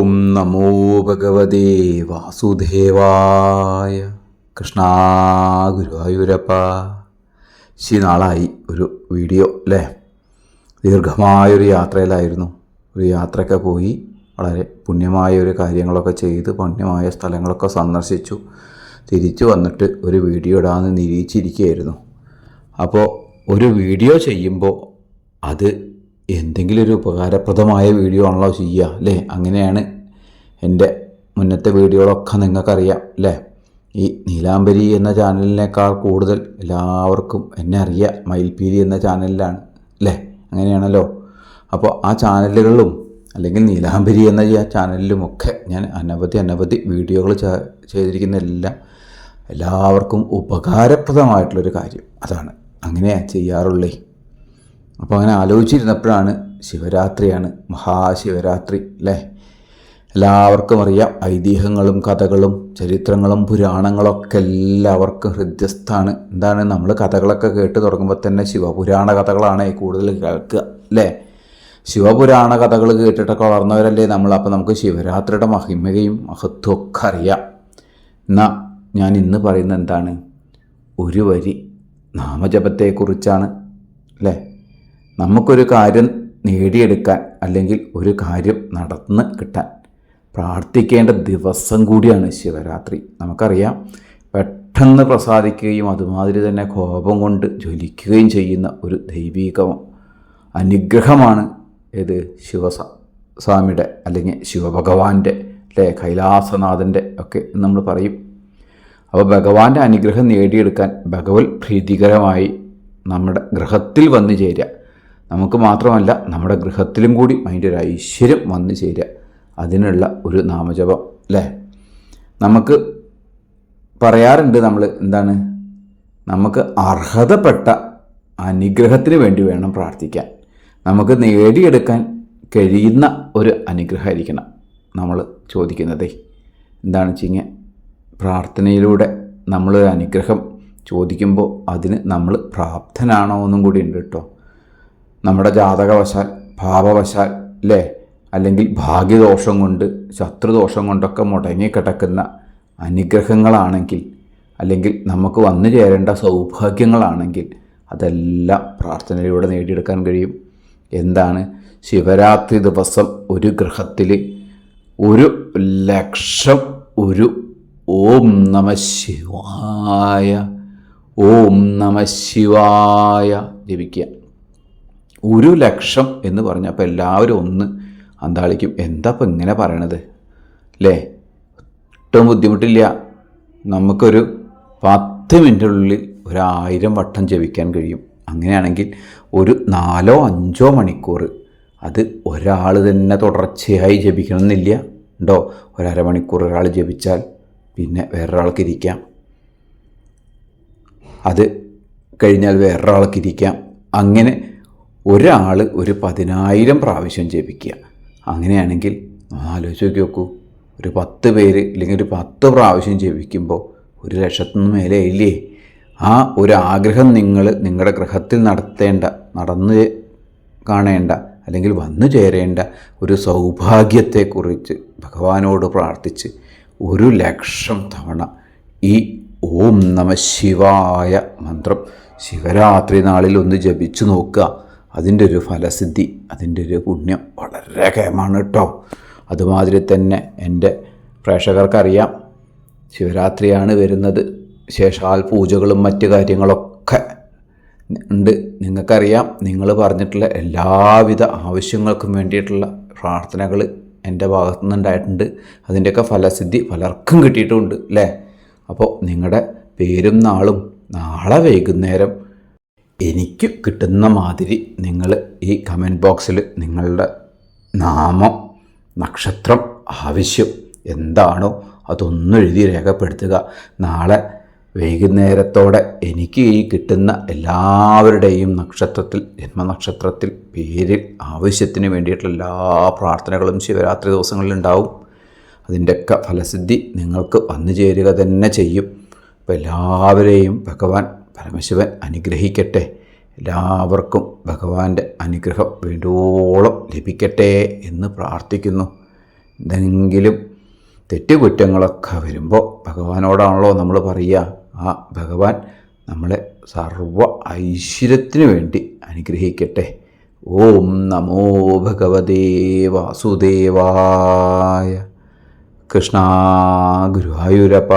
ഓം നമോ ഭഗവതേ വാസുദേവായ കൃഷ്ണ ഗുരുവായൂരപ്പ ശി നാളായി ഒരു വീഡിയോ അല്ലേ? ദീർഘമായൊരു യാത്രയിലായിരുന്നു. ഒരു യാത്രയൊക്കെ പോയി വളരെ പുണ്യമായ ഒരു കാര്യങ്ങളൊക്കെ ചെയ്ത് പുണ്യമായ സ്ഥലങ്ങളൊക്കെ സന്ദർശിച്ചു. തിരിച്ചു വന്നിട്ട് ഒരു വീഡിയോ ഇടാമെന്ന് നിരീക്ഷിച്ചിരിക്കുകയായിരുന്നു. അപ്പോൾ ഒരു വീഡിയോ ചെയ്യുമ്പോൾ അത് എന്തെങ്കിലും ഒരു ഉപകാരപ്രദമായ വീഡിയോ ആണല്ലോ ചെയ്യുക അല്ലേ? അങ്ങനെയാണ് എന്റെ മുന്നത്തെ വീഡിയോകളൊക്കെ നിങ്ങൾക്കറിയാം അല്ലേ? ഈ നീലാംബരി എന്ന ചാനലിനേക്കാൾ കൂടുതൽ എല്ലാവർക്കും എന്നെ അറിയാം മയിൽപീലി എന്ന ചാനലിലാണ് അല്ലേ? അങ്ങനെയാണല്ലോ. അപ്പോൾ ആ ചാനലുകളിലും അല്ലെങ്കിൽ നീലാംബരി എന്ന ചാനലിലുമൊക്കെ ഞാൻ അനവധി അനവധി വീഡിയോകൾ ചെയ്തിരിക്കുന്ന എല്ലാം എല്ലാവർക്കും ഉപകാരപ്രദമായിട്ടുള്ളൊരു കാര്യം അതാണ്. അങ്ങനെയാണ് ചെയ്യാറുള്ളേ. അപ്പോൾ അങ്ങനെ ആലോചിച്ചിരുന്നപ്പോഴാണ് ശിവരാത്രിയാണ് മഹാശിവരാത്രി അല്ലേ? എല്ലാവർക്കും അറിയാം ഐതിഹ്യങ്ങളും കഥകളും ചരിത്രങ്ങളും പുരാണങ്ങളൊക്കെ എല്ലാവർക്കും ഹൃദ്യസ്ഥാണ് എന്താണ്? നമ്മൾ കഥകളൊക്കെ കേട്ട് തുടങ്ങുമ്പോൾ തന്നെ ശിവപുരാണ കഥകളാണ് കൂടുതൽ കേൾക്കുക അല്ലേ? ശിവപുരാണ കഥകൾ കേട്ടിട്ടൊക്കെ വളർന്നവരല്ലേ നമ്മൾ അപ്പോൾ നമുക്ക് ശിവരാത്രിയുടെ മഹിമയും മഹത്വം ഒക്കെ അറിയാം. എന്നാൽ ഞാൻ ഇന്ന് പറയുന്നത് എന്താണ്? ഒരു വരി നാമജപത്തെക്കുറിച്ചാണ് അല്ലേ? നമുക്കൊരു കാര്യം നേടിയെടുക്കാൻ അല്ലെങ്കിൽ ഒരു കാര്യം നടന്ന് കിട്ടാൻ പ്രാർത്ഥിക്കേണ്ട ദിവസം കൂടിയാണ് ശിവരാത്രി. നമുക്കറിയാം പെട്ടെന്ന് പ്രസാദിക്കുകയും അതുമാതിരി തന്നെ കോപം കൊണ്ട് ജ്വലിക്കുകയും ചെയ്യുന്ന ഒരു ദൈവിക അനുഗ്രഹമാണ് ഏത് ശിവ സ്വാമിയുടെ അല്ലെങ്കിൽ ശിവഭഗവാന്റെ അല്ലേ കൈലാസനാഥന്റെ ഒക്കെ നമ്മൾ പറയും. അപ്പോൾ ഭഗവാന്റെ അനുഗ്രഹം നേടിയെടുക്കാൻ ഭഗവത് പ്രീതികരമായി നമ്മുടെ ഗ്രഹത്തിൽ വന്നു ചേരുക. നമുക്ക് മാത്രമല്ല നമ്മുടെ ഗൃഹത്തിലും കൂടി അതിന്റെ ഒരു ഐശ്വര്യം വന്നു ചേരുക. അതിനുള്ള ഒരു നാമജപം അല്ലേ? നമുക്ക് പറയാറുണ്ട് നമ്മൾ എന്താണ്? നമുക്ക് അർഹതപ്പെട്ട അനുഗ്രഹത്തിന് വേണ്ടി വേണം പ്രാർത്ഥിക്കാൻ. നമുക്ക് നേടിയെടുക്കാൻ കഴിയുന്ന ഒരു അനുഗ്രഹമായിരിക്കണം നമ്മൾ ചോദിക്കുന്നതേ. എന്താണെന്ന് വെച്ച് കഴിഞ്ഞാൽ പ്രാർത്ഥനയിലൂടെ നമ്മളൊരു അനുഗ്രഹം ചോദിക്കുമ്പോൾ അതിന് നമ്മൾ പ്രാപ്തനാണോ എന്നും കൂടി ഉണ്ട് കേട്ടോ. നമ്മുടെ ജാതകവശാൽ ഭാവവശാൽ അല്ലേ അല്ലെങ്കിൽ ഭാഗ്യദോഷം കൊണ്ട് ശത്രുദോഷം കൊണ്ടൊക്കെ മുടങ്ങിക്കിടക്കുന്ന അനുഗ്രഹങ്ങളാണെങ്കിൽ അല്ലെങ്കിൽ നമുക്ക് വന്നു ചേരേണ്ട സൗഭാഗ്യങ്ങളാണെങ്കിൽ അതെല്ലാം പ്രാർത്ഥനയിലൂടെ നേടിയെടുക്കാൻ കഴിയും. എന്താണ്? ശിവരാത്രി ദിവസം ഒരു ഗ്രഹത്തിൽ ഒരു ലക്ഷം ഒരു ഓം നമ ശിവായ ഓം നമ ശിവായ ജപിക്കുക. ഒരു ലക്ഷം എന്ന് പറഞ്ഞപ്പോൾ എല്ലാവരും ഒന്ന് അന്താളിക്കും. എന്താ ഇപ്പം ഇങ്ങനെ പറയണത്? അല്ലേ ഒട്ടും ബുദ്ധിമുട്ടില്ല. നമുക്കൊരു പത്ത് മിനിറ്റിനുള്ളിൽ ഒരായിരം വട്ടം ജപിക്കാൻ കഴിയും. അങ്ങനെയാണെങ്കിൽ ഒരു നാലോ അഞ്ചോ മണിക്കൂർ അത് ഒരാൾ തന്നെ തുടർച്ചയായി ജപിക്കണമെന്നില്ല. ഉണ്ടോ? ഒരമണിക്കൂർ ഒരാൾ ജപിച്ചാൽ പിന്നെ വേറൊരാൾക്ക് ഇരിക്കാം. അത് കഴിഞ്ഞാൽ വേറൊരാൾക്ക് ഇരിക്കാം. അങ്ങനെ ഒരാൾ ഒരു പതിനായിരം പ്രാവശ്യം ജപിക്കുക. അങ്ങനെയാണെങ്കിൽ ആലോചിച്ച് നോക്കി ഒരു പത്ത് പേര് അല്ലെങ്കിൽ ഒരു പത്ത് പ്രാവശ്യം ജപിക്കുമ്പോൾ ഒരു ലക്ഷത്തിന് മേലെ ഇല്ലേ? ആ ഒരു ആഗ്രഹം നിങ്ങൾ നിങ്ങളുടെ ഗ്രഹത്തിൽ നടത്തേണ്ട നടന്ന് കാണേണ്ട അല്ലെങ്കിൽ വന്നു ചേരേണ്ട ഒരു സൗഭാഗ്യത്തെക്കുറിച്ച് ഭഗവാനോട് പ്രാർത്ഥിച്ച് ഒരു ലക്ഷം തവണ ഈ ഓം നമ ശിവായ മന്ത്രം ശിവരാത്രി നാളിൽ ഒന്ന് ജപിച്ചു നോക്കുക. അതിന്റെ ഒരു ഫലസിദ്ധി അതിന്റെ ഒരു പുണ്യം വളരെ കേമാണ് കേട്ടോ. അതുമാതിരി തന്നെ എന്റെ പ്രേക്ഷകർക്കറിയാം ശിവരാത്രിയാണ് വരുന്നത് ശേഷാൽ പൂജകളും മറ്റു കാര്യങ്ങളൊക്കെ ഉണ്ട്. നിങ്ങൾക്കറിയാം നിങ്ങൾ പറഞ്ഞിട്ടുള്ള എല്ലാവിധ ആവശ്യങ്ങൾക്കും വേണ്ടിയിട്ടുള്ള പ്രാർത്ഥനകൾ എന്റെ ഭാഗത്തു നിന്നുണ്ടായിട്ടുണ്ട്. അതിന്റെയൊക്കെ ഫലസിദ്ധി പലർക്കും കിട്ടിയിട്ടുമുണ്ട് അല്ലേ? അപ്പോൾ നിങ്ങളുടെ പേരും നാളും നാളെ വൈകുന്നേരം എനിക്ക് കിട്ടുന്ന മാതിരി നിങ്ങൾ ഈ കമന്റ് ബോക്സിൽ നിങ്ങളുടെ നാമം നക്ഷത്രം ആവശ്യം എന്താണോ അതൊന്നും എഴുതി രേഖപ്പെടുത്തുക. നാളെ വൈകുന്നേരത്തോടെ എനിക്ക് ഈ കിട്ടുന്ന എല്ലാവരുടെയും നക്ഷത്രത്തിൽ ജന്മനക്ഷത്രത്തിൽ പേരിൽ ആവശ്യത്തിന് വേണ്ടിയിട്ടുള്ള എല്ലാ പ്രാർത്ഥനകളും ശിവരാത്രി ദിവസങ്ങളിൽ ഉണ്ടാവും. അതിന്റെയൊക്കെ ഫലസിദ്ധി നിങ്ങൾക്ക് വന്നു ചേരുക തന്നെ ചെയ്യും. അപ്പോൾ എല്ലാവരെയും ഭഗവാൻ പരമശിവൻ അനുഗ്രഹിക്കട്ടെ. എല്ലാവർക്കും ഭഗവാന്റെ അനുഗ്രഹം വേണ്ടോളം ലഭിക്കട്ടെ എന്ന് പ്രാർത്ഥിക്കുന്നു. എന്തെങ്കിലും തെറ്റുകുറ്റങ്ങളൊക്കെ വരുമ്പോൾ ഭഗവാനോടാണല്ലോ നമ്മൾ പറയുക. ആ ഭഗവാൻ നമ്മളെ സർവ ഐശ്വര്യത്തിനു വേണ്ടി അനുഗ്രഹിക്കട്ടെ. ഓം നമോ ഭഗവതേ വാസുദേവായ കൃഷ്ണ ഗുരുവായൂരപ്പ.